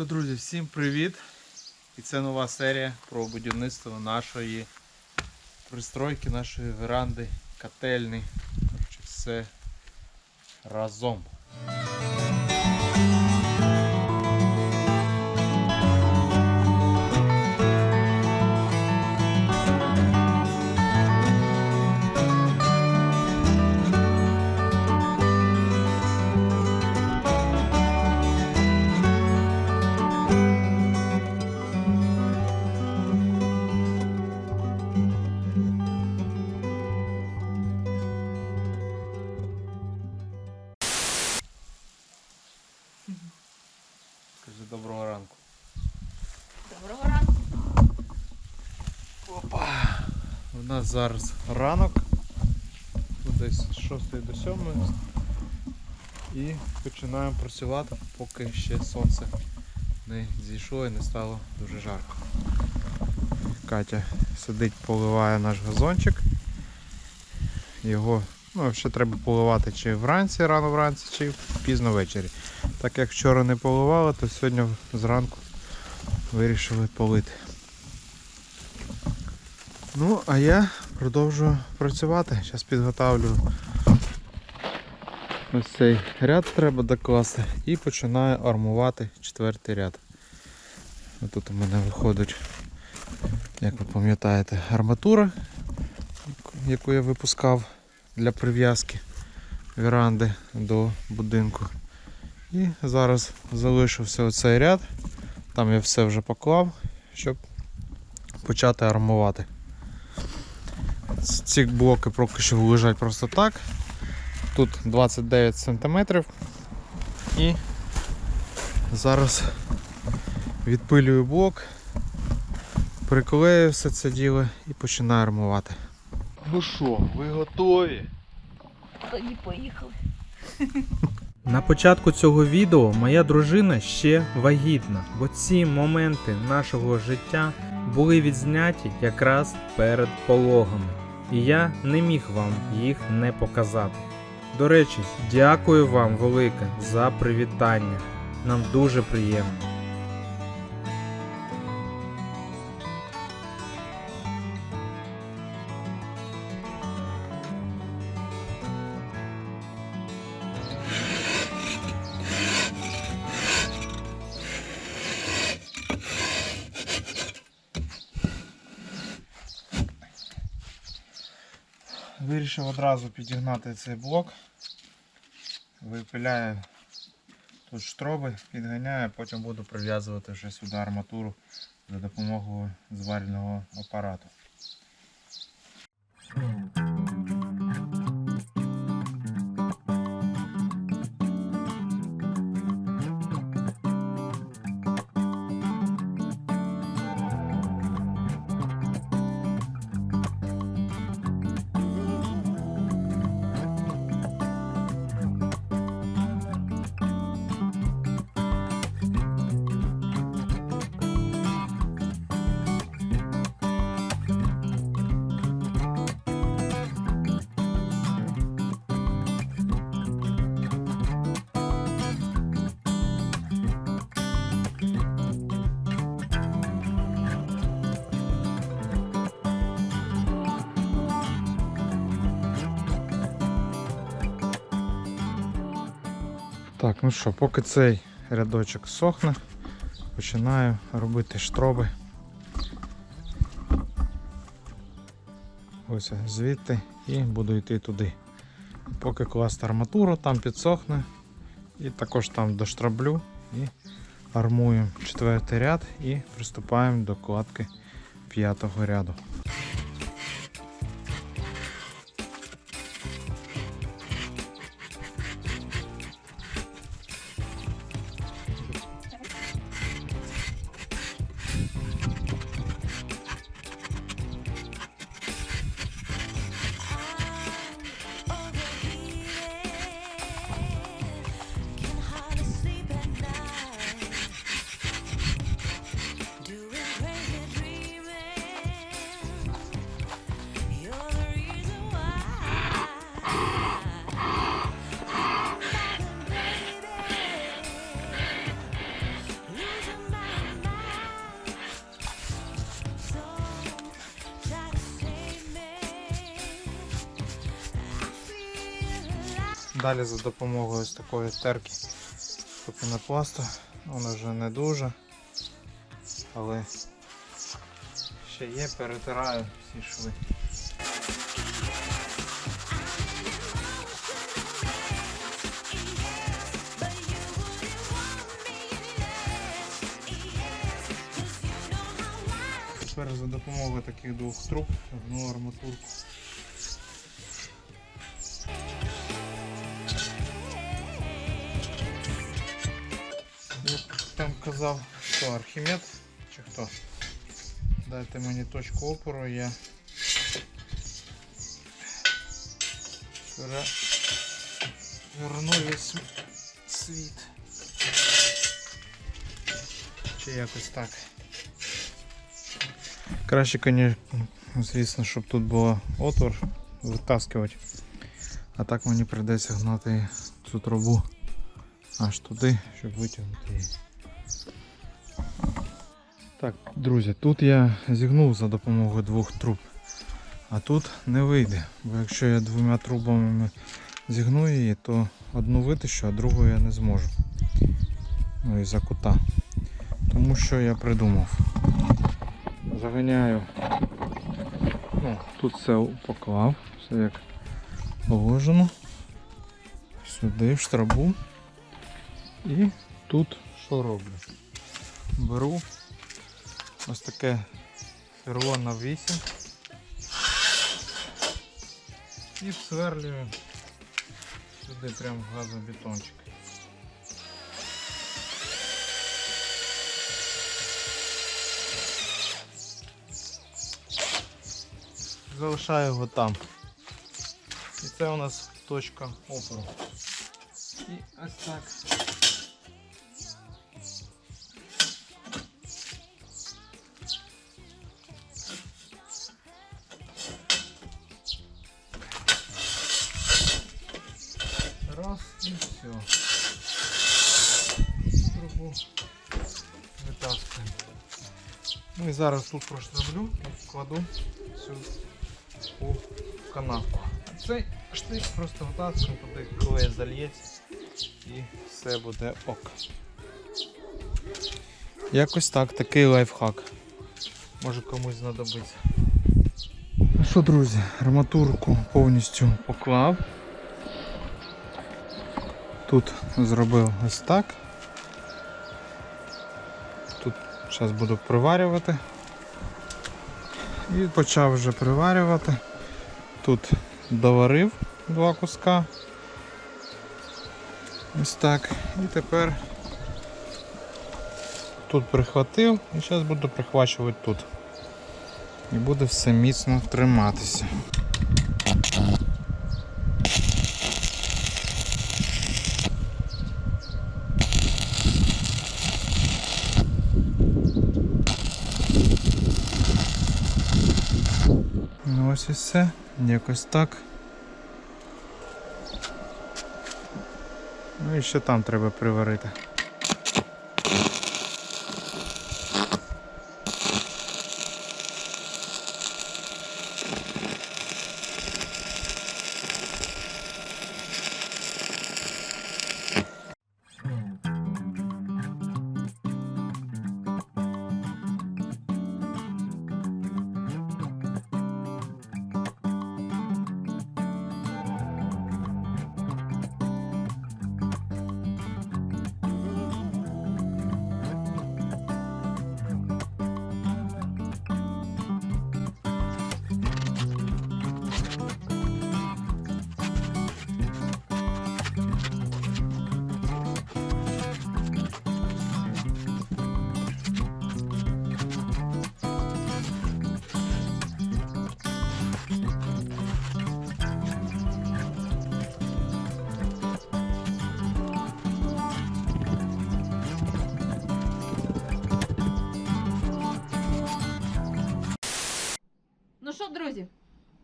що, друзі, всім привіт! І це нова серія про будівництво нашої пристройки, нашої веранди, котельні. Коротше, все разом. Зараз ранок. Ну, Десь з 6 до 7. І починаємо працювати, поки ще сонце не зійшло і не стало дуже жарко. Катя сидить, поливає наш газончик. Його ну, ще треба поливати чи вранці, рано вранці, чи пізно ввечері. Так як вчора не поливали, то сьогодні зранку вирішили полити. Ну, а я продовжую працювати. Зараз підготавлю ось цей ряд треба докласти і починаю армувати четвертий ряд. Тут у мене виходить, як ви пам'ятаєте, арматура, яку я випускав для прив'язки веранди до будинку. І зараз залишився оцей ряд. Там я все вже поклав, щоб почати армувати. Ці блоки поки що лежать просто так. Тут 29 см. І зараз відпилюю блок, приклею все це діло і починаю армувати. Ну що, ви готові? Тоді поїхали. На початку цього відео моя дружина ще вагітна, бо ці моменти нашого життя були відзняті якраз перед пологами, і я не міг вам їх не показати. До речі, дякую вам велике за привітання. Нам дуже приємно. Вирішив одразу підігнати цей блок. Випиляю тут штроби, підганяю, потім буду прив'язувати вже сюди арматуру за допомогою зварільного апарату. Так, ну що, поки цей рядочок сохне, починаю робити штроби. Ось звідти і буду йти туди. Поки класти арматуру, там підсохне. І також там доштраблю і армуємо четвертий ряд і приступаємо до кладки п'ятого ряду. Далі за допомогою ось такої терки пінопласту. Воно вже не дуже, але ще є, перетираю всі шви. Тепер за допомогою таких двох труб одну арматурку. Казав, хто Архімед чи хто? Дайте мені точку опору, я верну весь світ. Чи якось так. Краще, звісно, щоб тут було отвор витаскувати. А так мені прийдеться гнати цю трубу аж туди, щоб витягнути її. Так, друзі, тут я зігнув за допомогою двох труб. А тут не вийде, бо якщо я двома трубами зігну її, то одну витащу, а другу я не зможу. Ну і за кута. Тому що я придумав. Заганяю. Ну, тут все поклав, все як положено. Сюди в штрабу. І тут що роблю? Беру ось таке ферло на 8 і сверлюю сюди прям газобетончик. Залишаю його там. І це у нас точка опору. І ось так. Раз і все. Трубу витаскуємо. Ну і зараз тут проштраблю і вкладу всю у канавку. А цей штик просто витаскуємо, туди клей зальється і все буде ок. Якось так, такий лайфхак. Може комусь знадобиться. Ну що, друзі, арматурку повністю поклав. Тут зробив ось так. Тут зараз буду приварювати. І почав вже приварювати. Тут доварив два куска. Ось так. І тепер тут прихватив і зараз буду прихвачувати тут. І буде все міцно триматися. Ось і все. Якось так. Ну і ще там треба приварити.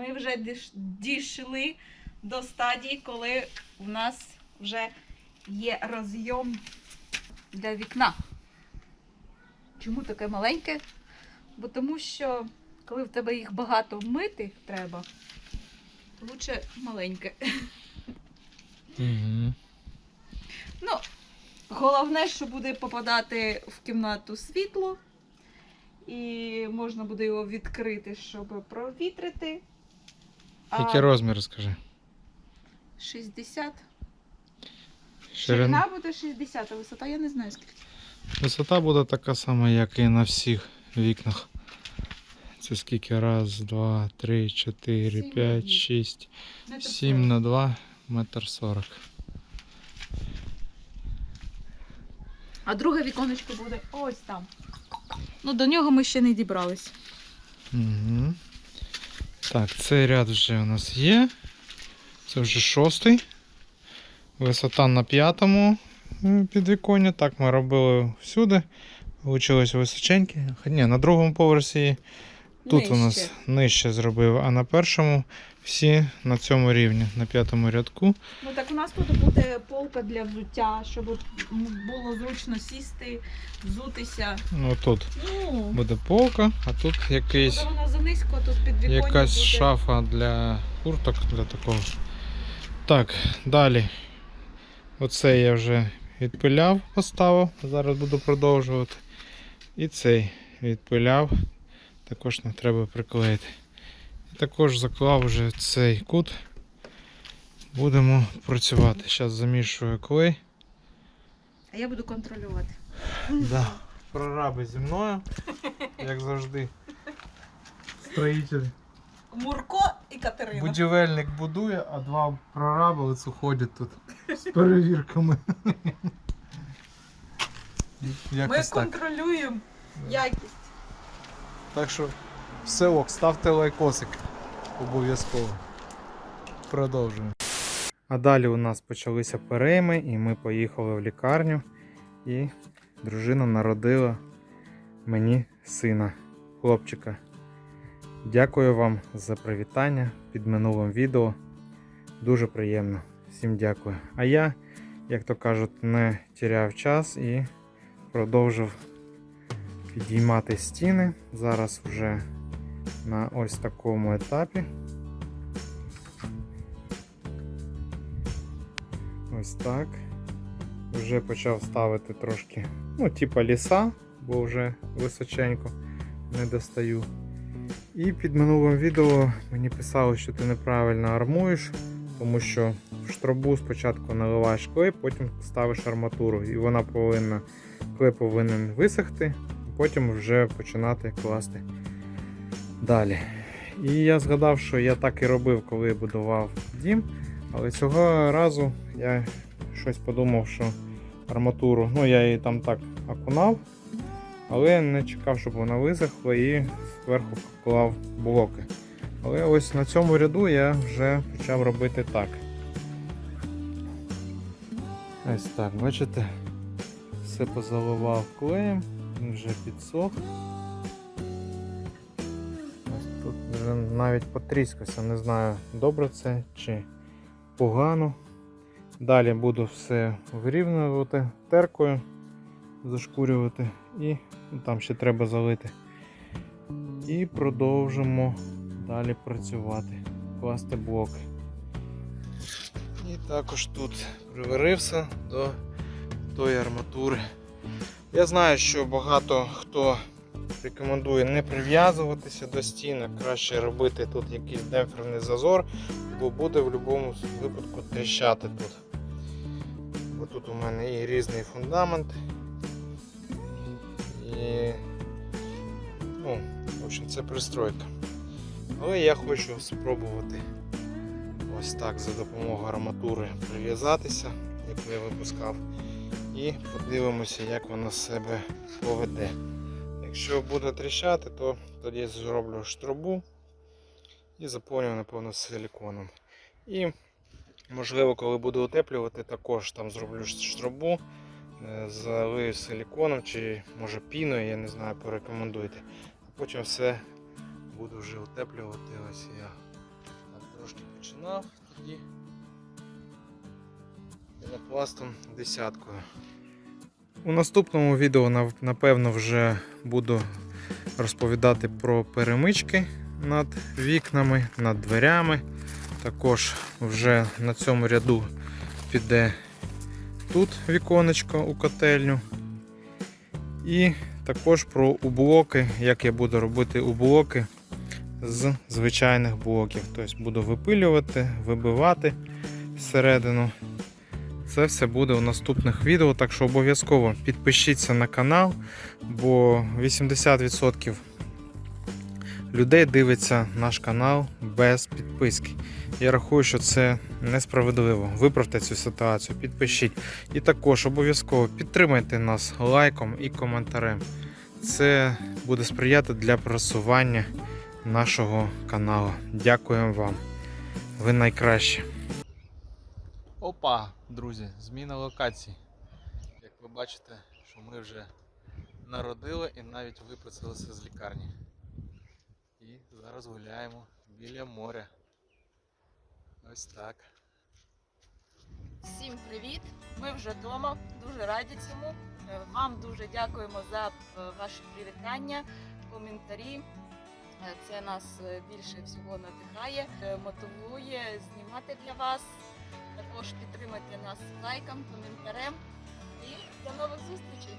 Ми вже дійшли до стадії, коли в нас вже є розйом для вікна. Чому таке маленьке? Бо тому що, коли в тебе їх багато мити треба, лучше маленьке. Угу. Ну, головне, що буде попадати в кімнату світло, і можна буде його відкрити, щоб провітрити. А Який розмір, скажи? 60. Ширина. Буде 60, а висота я не знаю скільки. Висота буде така сама, як і на всіх вікнах. Це скільки? Раз, два, три, чотири, Сім п'ять, шість, Метр сім на два, метр сорок. А друге віконечко буде ось там. Ну, до нього ми ще не дібрались. Угу. Так, цей ряд вже у нас є. Це вже шостий. Висота на п'ятому підвіконні. Так ми робили всюди. Вийшло височеньке. Ні, на другому поверсі тут у нас Нижче. нижче зробив, а на першому всі на цьому рівні, на п'ятому рядку. Ну так у нас тут буде полка для взуття, щоб було зручно сісти, взутися. Ну тут Ну, буде полка, а тут якийсь, воно занизько, тут під якась буде. шафа для курток, для такого. Так, далі. Оце я вже відпиляв, поставив. Зараз буду продовжувати. І цей відпиляв. Також нам треба приклеїти. І також заклав вже цей кут. Будемо працювати. Зараз замішую клей. А я буду контролювати. Да. Прораби зі мною, як завжди. Строїтель. Мурко і Катерина. Будівельник будує, а два прораби ось ходять тут з перевірками. Ми Якось так. контролюємо якість. Так що все ок, ставте лайкосик. Обов'язково. Продовжуємо. А далі у нас почалися перейми, і ми поїхали в лікарню. І дружина народила мені сина, хлопчика. Дякую вам за привітання під минулим відео. Дуже приємно. Всім дякую. А я, як то кажуть, не тіряв час і продовжив підіймати стіни. Зараз вже на ось такому етапі. Ось так. Вже почав ставити трошки, ну, типа ліса, бо вже височенько не достаю. І під минулим відео мені писали, що ти неправильно армуєш, тому що в штробу спочатку наливаєш клей, потім ставиш арматуру, і вона повинна, клей повинен висохти, потім вже починати класти далі. І я згадав, що я так і робив, коли будував дім. Але цього разу я щось подумав, що арматуру, ну я її там так окунав, але не чекав, щоб вона висохла і зверху поклав блоки. Але ось на цьому ряду я вже почав робити так. Ось так, бачите, все позаливав клеєм, вже підсох. Ось тут вже навіть потріскався, не знаю, добре це чи погано. Далі буду все вирівнювати теркою, зашкурювати і там ще треба залити. І продовжимо далі працювати, класти блоки. І також тут приварився до тої арматури. Я знаю, що багато хто рекомендує не прив'язуватися до стіни, краще робити тут якийсь демпферний зазор, бо буде в будь-якому випадку тріщати тут. Бо тут у мене і різний фундамент. І ну, в общем, це пристройка. Але я хочу спробувати ось так за допомогою арматури прив'язатися, яку я випускав. І подивимося, як вона себе поведе. Якщо буде тріщати, то тоді зроблю штрубу і заповню, напевно, силіконом. І, можливо, коли буду утеплювати, також там зроблю штрубу, е, залию силіконом чи може піною, я не знаю, порекомендуйте. А потім все буду вже утеплювати. Ось я так трошки починав тоді. Пінопластом десяткою. У наступному відео напевно вже буду розповідати про перемички над вікнами, над дверями. Також вже на цьому ряду піде тут віконечко у котельню. І також про ублоки, як я буду робити ублоки з звичайних блоків. Тобто буду випилювати, вибивати всередину. Це все буде у наступних відео, так що обов'язково підпишіться на канал, бо 80% людей дивиться наш канал без підписки. Я рахую, що це несправедливо. Виправте цю ситуацію, підпишіть. І також обов'язково підтримайте нас лайком і коментарем. Це буде сприяти для просування нашого каналу. Дякуємо вам. Ви найкращі. Опа, друзі, зміна локації. Як ви бачите, що ми вже народили і навіть виписалися з лікарні. І зараз гуляємо біля моря. Ось так. Всім привіт! Ми вже вдома, дуже раді цьому. Е, Вам дуже дякуємо за е, ваші привітання, коментарі. Е, Це нас більше всього надихає, мотивує знімати для вас. Також підтримайте нас лайком, коментарем. І до нових зустрічей!